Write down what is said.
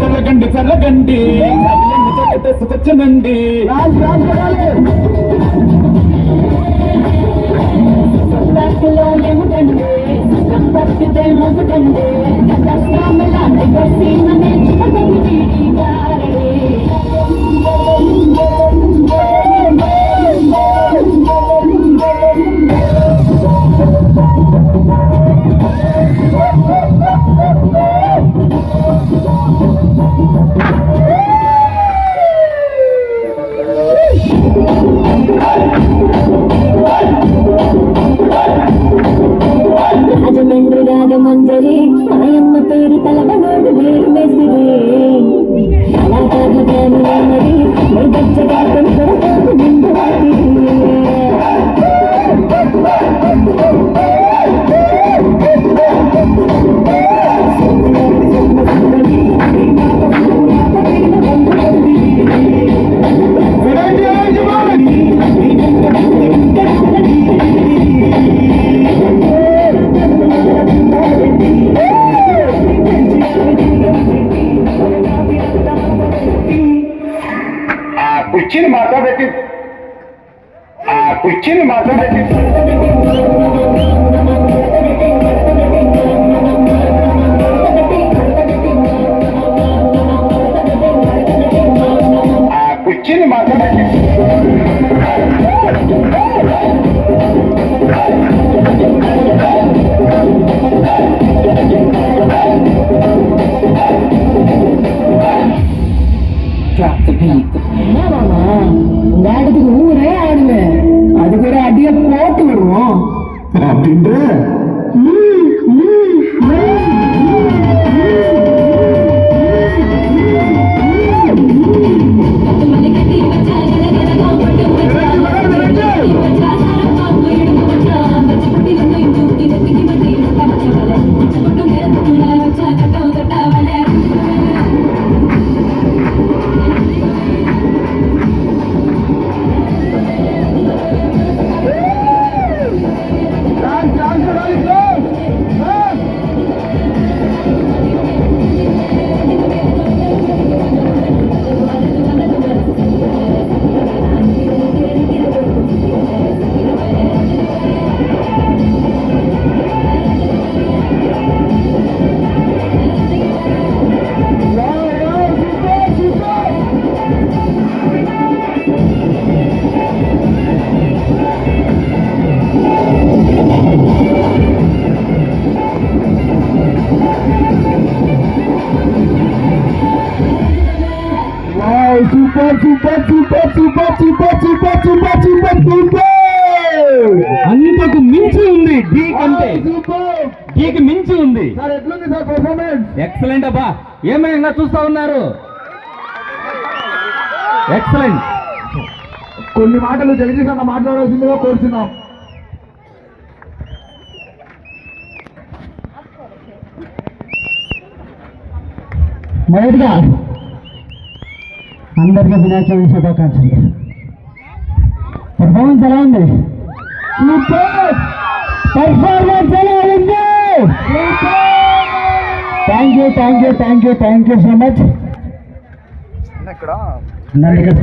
చల్లకండి చల్లకండి చల్లకండి సుఖచ్చనండి తలయమ్మ పేరు తలవనోడు వేసిరే కుర్చీని మాట్లాడబెట్టి ఆ కుర్చీని మాట్లాడబెట్టి ఆ కుర్చీని మాట్లాడబెట్టి இன்று super super super super super super super super super అంతకు మించి ఉంది డీ కంటే. డీకి మించి ఉంది. సార్ ఎట్లుంది సార్ పర్ఫార్మెన్స్ ఎక్సలెంట్ అబ్బా. ఏమైనా చూస్తా ఉన్నారు? ఎక్సలెంట్ కొన్ని మాటలు జగదీష్ అన్న మాట్లాడాల్సిందిగా కోరుతున్నాం మొదటిగా అందరికీ వినాయక శుభాకాంక్షలు. పర్ఫార్మెన్స్ ఎలా ఉంది? సూపర్ పర్ఫార్మెన్స్ ఎలా ఉంది? Thank you thank you thank you thank you so much ఇక్కడ